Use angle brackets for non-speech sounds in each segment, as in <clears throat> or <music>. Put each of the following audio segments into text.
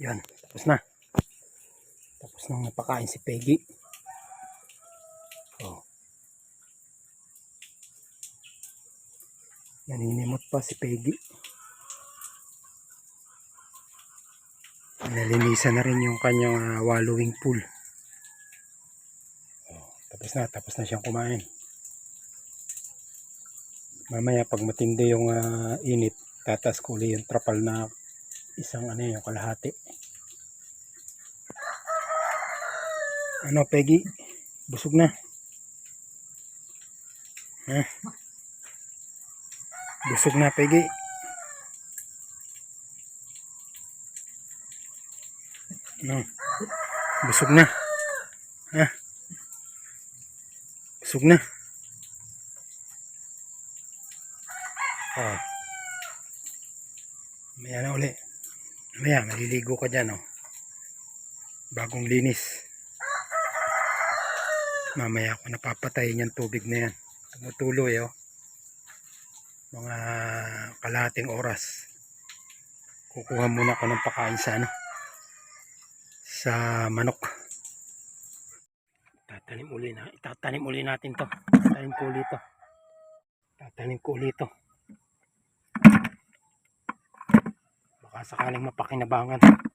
Yan, tapos na. Tapos nang napakain si Peggy. Oh. Naninimot pa si Peggy. Nalinisan na rin yung kanyang ah, wallowing pool. Oh, tapos na, tapos na siyang kumain. Mamaya pag matindi yung ah, init, tatas ko yung trapal na isang ano yung kalahati. Ano Peggy? Busog na. Ha? Busog na Peggy. Ano? Busog na. Ha? Busog na. Oh. Maya na uli. Maya, maliligo ka dyan, oh. Bagong linis. Mamaya ako napapatayin yung tubig na yan. Tumutuloy, oh. Mga kalahating oras. Kukuha muna ako ng pakain sa ano. Sa manok. Tatanim uli na. Itatanim uli natin to. Tatanim ko uli to. Tatanim ko uli to. Baka sakaling mapakinabangan.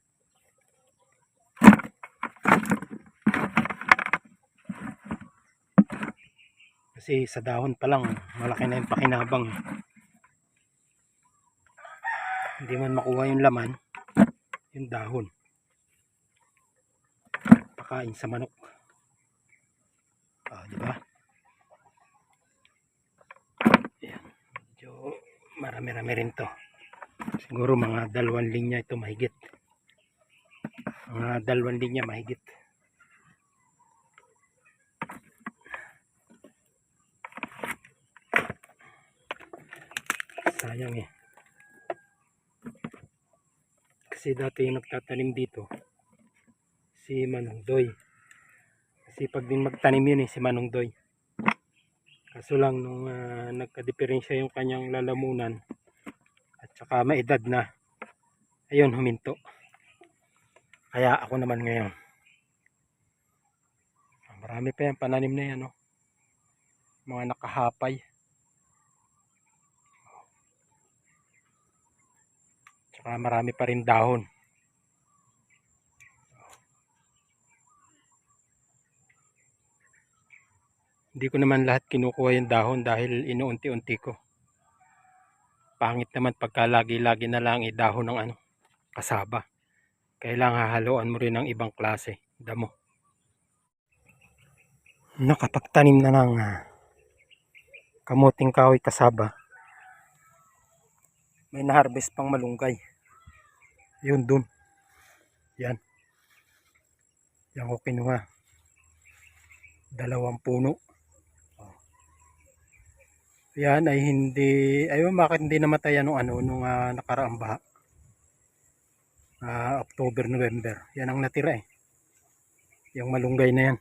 Kasi sa dahon pa lang, malaki na yung pakinabang. Hindi man makuha yung laman, yung dahon. Pakain sa manok. Ah, di ba? Ayan. Medyo marami-rami rin to. Siguro mga dalawang linya ito mahigit. Mga dalawang linya mahigit. Sayang eh. Kasi dati yung nagtatanim dito, si Manong Doy. Kasi pag din magtanim yun eh, si Manong Doy. Kaso lang nung ah, nagka-diferensya yung kanyang lalamunan at saka maedad na, ayun huminto. Kaya ako naman ngayon. Ah, Marami pa yung pananim na yan, no? Mga nakahapay. Tsaka marami pa rin dahon. Hindi ko naman lahat kinukuha yung dahon dahil inuunti-unti ko. Pangit naman pagka lagi-lagi na lang idahon ng ano, kasaba. Kailangan hahaluan mo rin ng ibang klase, damo. Nakapagtanim na ng ah, kamuting kahoy kasaba. May na-harvest pang malunggay. Yun dun. Yan. Yan ko kinuha. Dalawang puno. Oh. Yan ay hindi, ayun bakit hindi namatay ano ano nung ah, nakaraang baha. Ah, October, November. Yan ang natira eh. Yung malunggay na yan.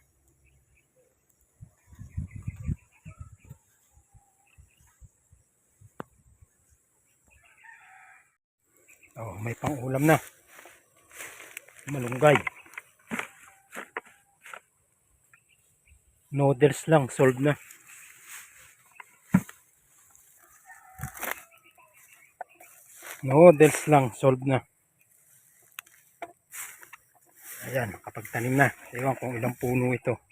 Oh, may pang-ulam na. Malunggay. Noodles lang, solved na. Noodles lang, solved na. Ayan, nakapagtanim na. Ewan kung ilang puno ito.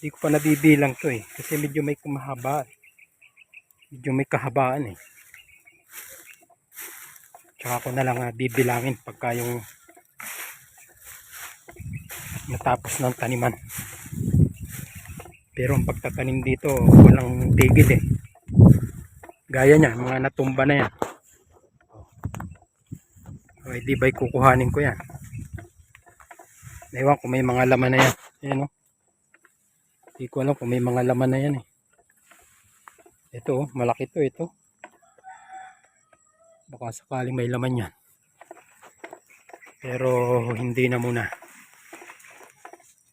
Hindi ko pa nabibilang to eh. Kasi medyo may kumahaba. Medyo may kahabaan eh. Tsaka ko na lang ah, bibilangin pagka yung natapos ng taniman. Pero ang pagtatanim dito, walang tigil eh. Gaya niya, mga natumba na yan. O, di ba'y kukuhanin ko yan? Ewan kung may mga laman na yan. Ayan o. Hindi ko alam kung may mga laman na yan eh. Ito oh, malaki to ito baka sakaling may laman yan. Pero hindi na muna.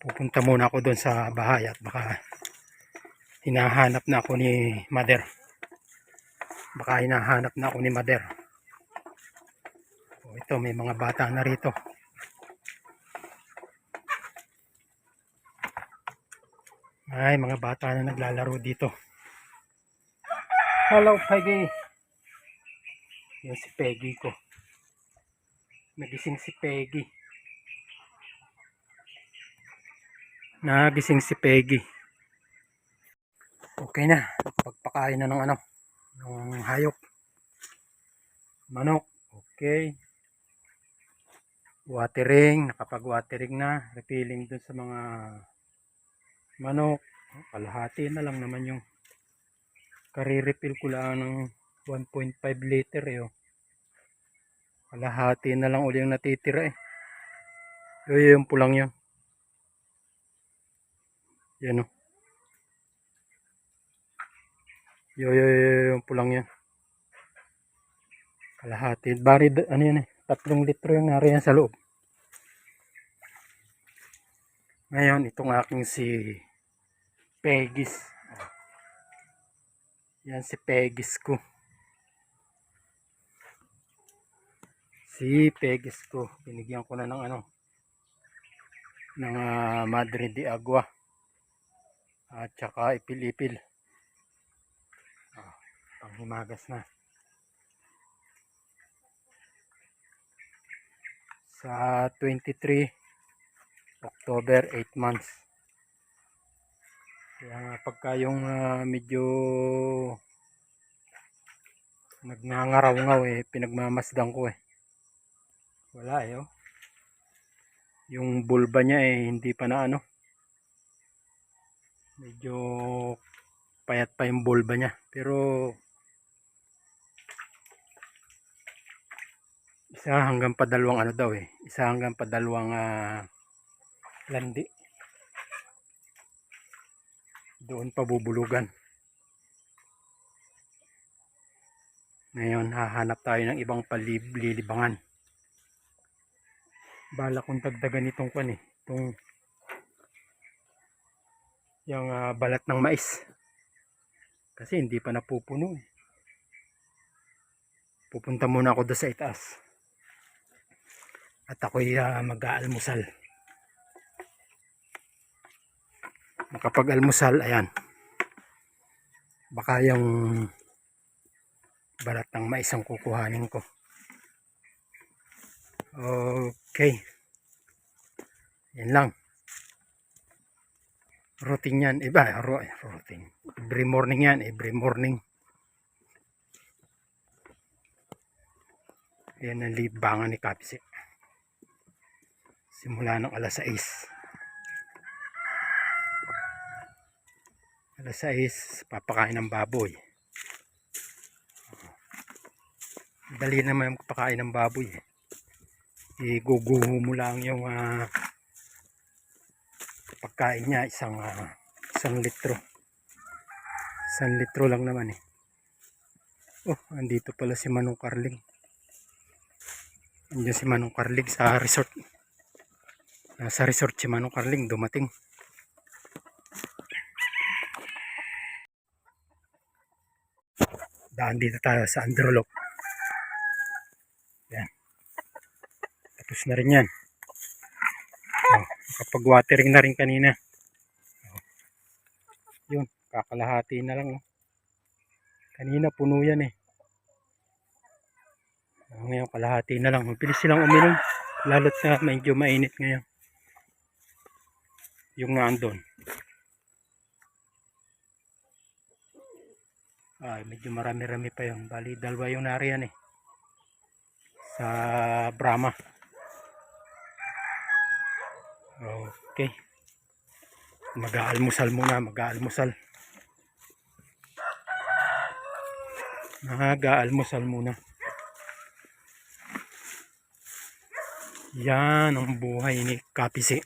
Pupunta muna ako doon sa bahay at baka hinahanap na ako ni mother. Baka hinahanap na ako ni mother. O ito may mga bata na rito. Ay mga bata na naglalaro dito. Hello Peggy. Yan si Peggy ko. Nagising si Peggy. Nagising si Peggy. Okay na. Pagpakain na ng ano, ng hayop. Manok. Okay. Watering. Nakapag-watering na. Refilling dun sa mga manok. Kalahati na lang naman yung kare-refill ko lang ng 1.5 liter eh. Oh. Kalahati na lang uli yung natitira eh. Yung, yung pulang yun. Yan oh. Yo, yo, yo, yung pulang yan. Kalahati. Bari, ano yan eh. Tatlong litro yung nari yan sa loob. Ngayon, itong aking si Pegis. Yan si Pegis ko. Si Pegis ko. Binigyan ko na ng ano. Ng ah, Madre de Agua. At saka ipil-ipil. Ah, panghimagas na. Sa 23 October 8 months. Kaya nga pagka yung ah, medyo nagnangaraw-ngaw eh, pinagmamasdan ko eh. Wala eh oh. Yung bulba niya eh, hindi pa na ano. Medyo payat pa yung bulba niya. Pero isa hanggang padalawang ano daw eh. Isa hanggang padalawang ah, landi. Doon pa bubulugan. Ngayon, hahanap tayo ng ibang palilibangan. Bala kong dagdagan itong kwan eh. Itong yung ah, balat ng mais. Kasi hindi pa napupuno eh. Pupunta muna ako doon sa itaas. At ako'y ah, mag-aalmusal. Makapag-almusal, ayan. Baka yung balat ng mais ang kukuhanin ko. Okay. Yan lang. Routine yan. Iba, ro routine. Every morning yan. Every morning. Yan ang libangan ni Kapsi. Simula ng alas 6. Alas 6, papakain ng baboy. Dali naman pakain ng baboy. eh. Iguguho mo lang yung ah, pagkain niya isang ah, isang litro. Isang litro lang naman eh. Oh, andito pala si Manong Carling. Andiyan si Manong Carling sa resort. Nasa resort si Manong Carling dumating. Daan dito tayo sa Androlog. Tapos na rin yan. Oh, kapag watering na rin kanina. Oh. Yun, kakalahati na lang. Oh. Kanina puno yan eh. Oh, ngayon kalahati na lang. Mabilis silang uminom. Lalo't sa medyo mainit ngayon. Yung naandun. Ay, medyo marami-rami pa yung bali dalawa yung nariyan eh sa Brahma okay mag-aalmusal muna mag-aalmusal mag-aalmusal muna yan ang buhay ni Kapisi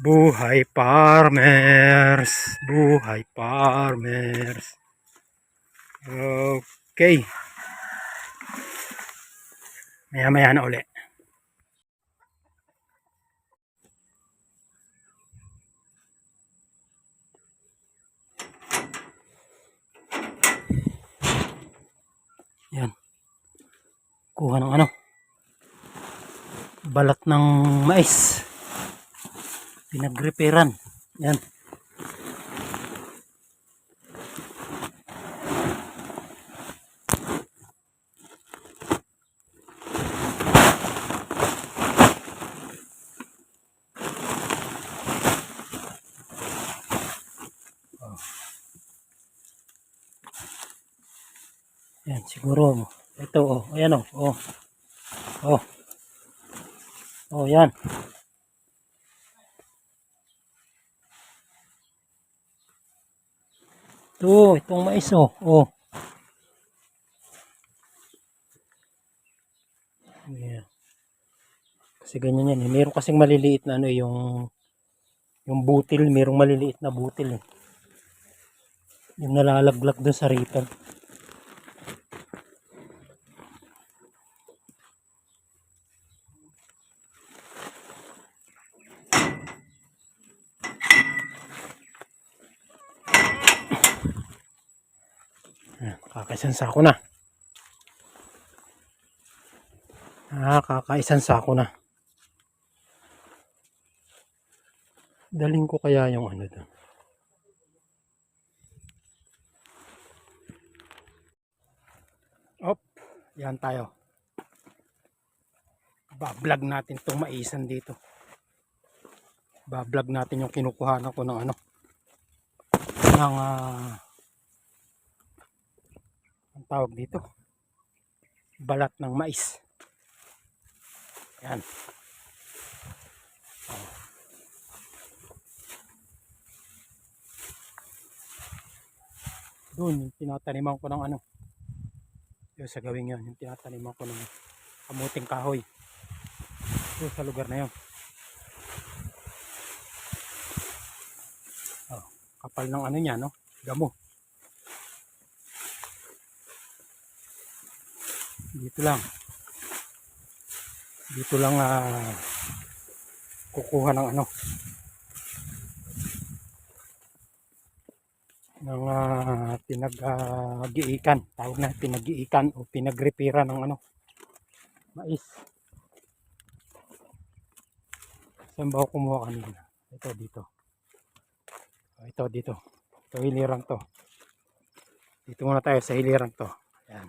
Buhay farmers, buhay farmers. Okay. Maya maya na uli. Yan. Kuha ng ano. Balat ng mais. Pinagreperan. Yan. Oh. Yan, siguro. Ito, oh. Ayan, oh. Oh. Oh. Oh, yan. Ito, itong mais, oh. Oh. Ayan. Kasi ganyan yan. eh. Meron kasing maliliit na ano eh, yung yung butil, merong maliliit na butil eh. Yung nalalaglag doon sa ripan. Ayan, Kakaisang sako na. Ah, kakaisang sako na. Daling ko kaya yung ano doon. Op, yan tayo. Bablog natin itong maisan dito. Bablog natin yung kinukuhanan ko ng ano. Ng ah, ang tawag dito. Balat ng mais. Yan. Doon, yung tinataniman ko ng ano. Yung sa gawing yun, yung tinataniman ko ng kamuting kahoy. Doon sa lugar na yun. Oh, kapal ng ano niya, no? Gamo. Dito lang. Dito lang ah, kukuha ng ano. ng uh, pinag-giikan, tawag na pinag-giikan o pinagreperan ng ano, mais. Saan ba kumuha kanina? Ito dito. Ito dito. Ito hilirang to. Dito muna tayo sa hilirang to. Ayan.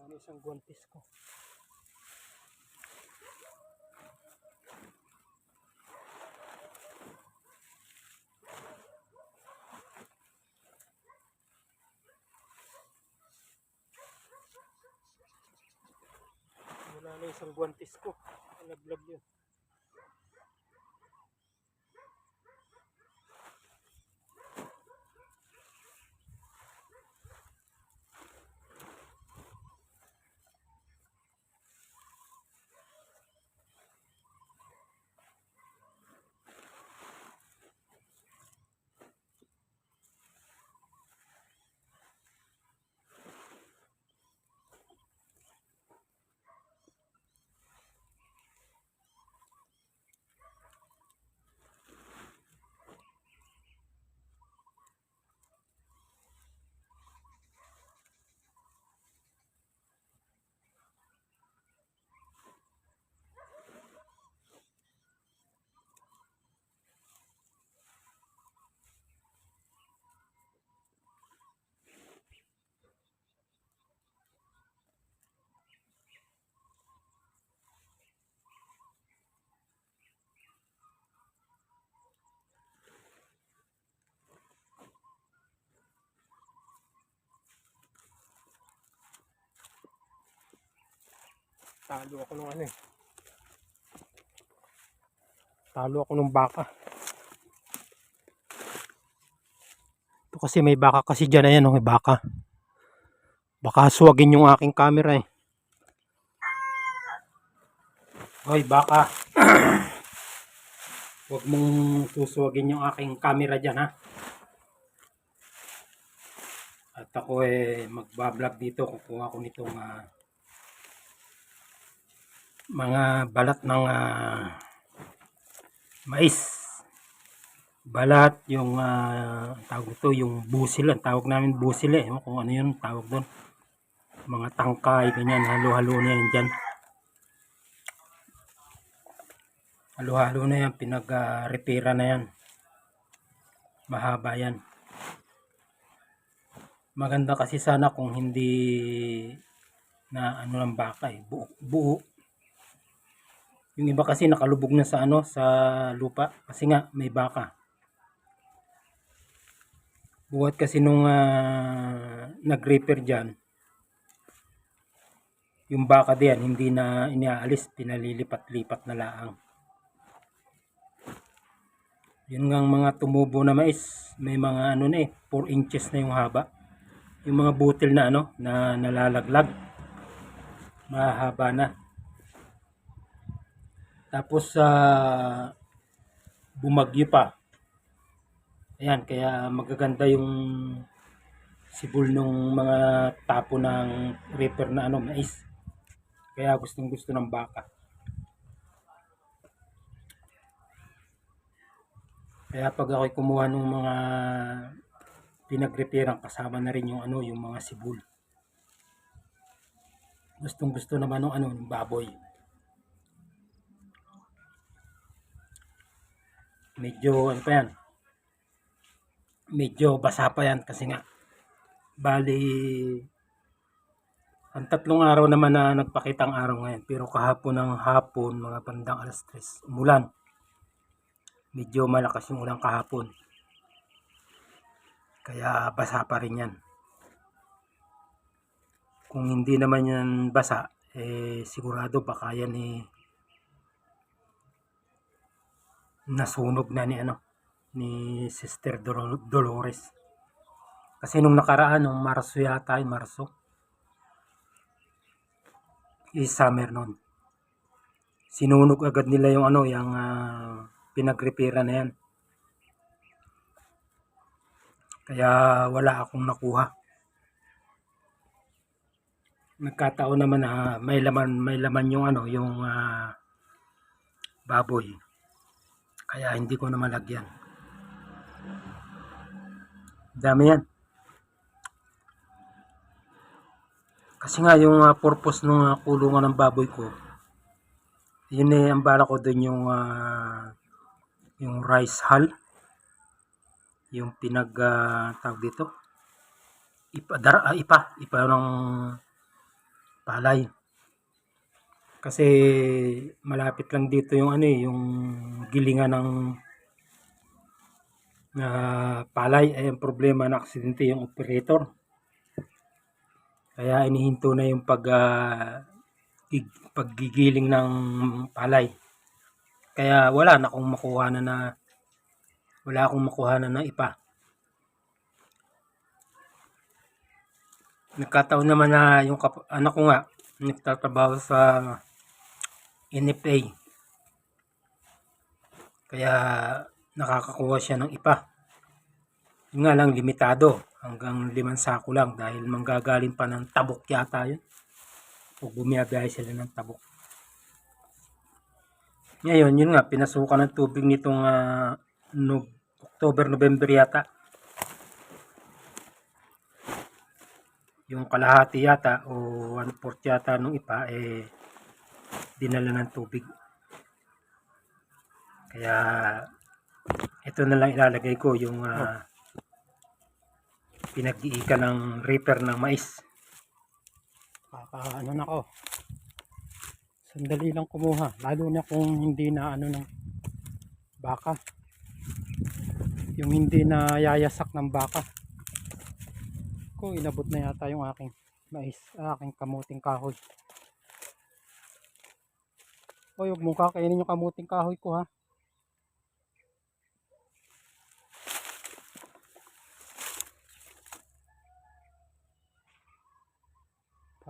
Ano isang guwantes ko. Wala na isang guwantes ko. Nalaglag yun. Talo ako ng ano eh. Talo ako ng baka. Ito kasi may baka kasi dyan. Ayan oh, may baka. Baka suwagin yung aking camera eh. Hoy, baka. <clears throat> Huwag mong susuwagin yung aking camera dyan, ha? At ako eh, magbablog dito. Kukuha ko nitong ah, mga balat ng ah, mais. Balat, yung ang tawag ito, yung busil. Ang tawag namin busil eh. Kung ano yun, tawag doon. Mga tangkay, ganyan. Halo-halo na yan dyan. Halo-halo na yan, pinag-repera na yan. Mahaba yan. Maganda kasi sana kung hindi na ano ng baka eh, buo, buo. Yung iba kasi nakalubog na sa ano, sa lupa kasi nga may baka. Buhat kasi nung ah, nag-repair dyan, yung baka diyan hindi na iniaalis, pinalilipat-lipat na laang. Yun nga ang mga tumubo na mais, may mga ano na eh, 4 inches na yung haba. Yung mga butil na ano, na nalalaglag. Mahaba na. Tapos sa bumagyo pa. Ayan, kaya magaganda yung sibol ng mga tapo ng reaper na ano, mais. Kaya gustong gusto ng baka. Kaya pag ako'y kumuha ng mga pinag-repairang kasama na rin yung ano, yung mga sibul. Gustong gusto naman ng ano, ng baboy. Medyo ano pa yan? Medyo basa pa yan kasi nga bali ang tatlong araw naman na nagpakita ang araw ngayon pero kahapon ng hapon mga bandang alas 3 umulan medyo malakas yung ulan kahapon. Kaya basa pa rin yan. Kung hindi naman yan basa, eh sigurado baka yan eh nasunog na ni ano ni Sister Dol- Dolores. Kasi nung nakaraan, nung Marso yata, Marso, is summer noon. Sinunog agad nila yung ano, yung ah, pinag-repairan na yan. Kaya wala akong nakuha. Nagkataon naman na may laman, may laman yung ano, yung ah, baboy. Kaya hindi ko na malagyan. Dami yan. Kasi nga yung ah, purpose ng ah, kulungan ng baboy ko, yun eh, ang bala ko dun yung ah, yung rice hull yung pinag ah, tawag dito ipa, dar, ah, ipa ipa ng palay kasi malapit lang dito yung ano eh yung gilingan ng ah, palay. Ay ang problema na aksidente yung operator. Kaya inihinto na yung pag gig- paggigiling ng palay. Kaya wala na akong makuha na na wala akong makuha na na ipa. Nagkataon naman na yung anak ko nga nagtatrabaho sa NFA. Kaya nakakakuha siya ng ipa. Yun nga lang limitado hanggang limang sako lang dahil manggagaling pa ng tabok yata yun. O bumiyabiyahe sila ng tabok. Ngayon, yun nga, pinasukan ng tubig nitong ah, no, October, November yata. Yung kalahati yata o one-fourth yata nung ipa, eh, dinala ng tubig. Kaya, ito na lang ilalagay ko yung ah, pinag-iika ng reaper ng mais. Kaka, ano na ko, sandali lang kumuha lalo na kung hindi na ano ng baka. Yung hindi na yayasak ng baka. Ko inabot na yata yung aking mais aking kamuting kahoy Hoy, huwag mong kakainin yung kamuting kahoy ko ha.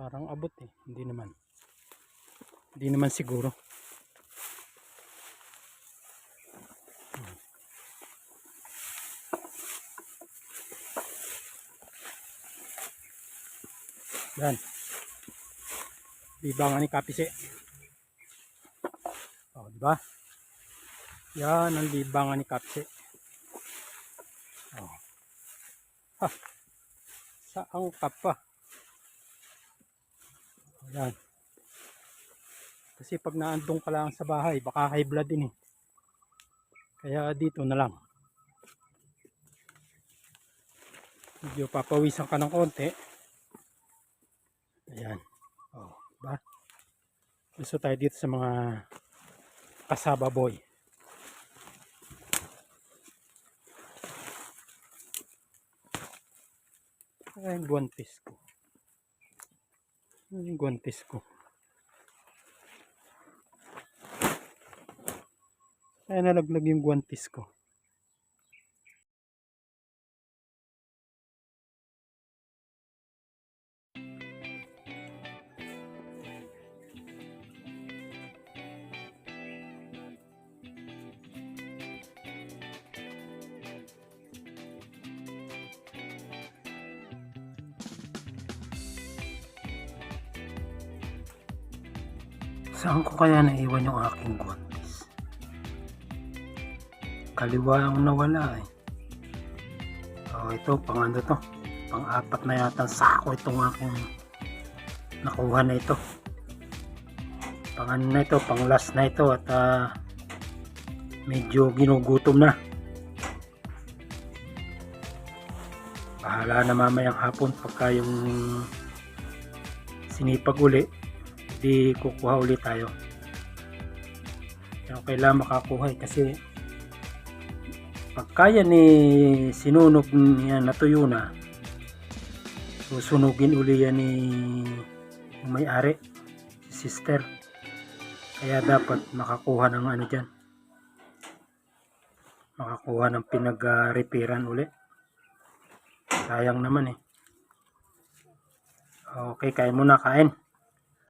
Parang abot eh. Hindi naman. Hindi naman siguro. Hmm. Yan. Libangan ni Kapise. Oh, di ba? Yan ang libangan ni Kapise. Oh. Ha. Saan ka pa? Yan. Kasi pag naandong ka lang sa bahay, baka high blood din eh. Kaya dito na lang. Medyo papawisan ka ng konti. Ayan. Oh, ba? Gusto tayo dito sa mga kasaba boy. Ay, yung guantes ko. Yung guantes ko? Ay, nalaglag yung guantes ko. Kaya naiwan yung aking guantes? Kaliwa ang nawala eh. Oh, ito, pang ano to? Pang apat na yata sako itong aking nakuha na ito. Pang ano na ito, pang last na ito at ah, medyo ginugutom na. Bahala na mamayang hapon pagka yung sinipag uli di kukuha ulit tayo pero kailangan makakuha eh, kasi pag kaya ni sinunog niya natuyo na susunugin uli yan ni may-ari si sister. Kaya dapat makakuha ng ano dyan. Makakuha ng pinag-repairan uli. Sayang naman eh. Okay kain muna kain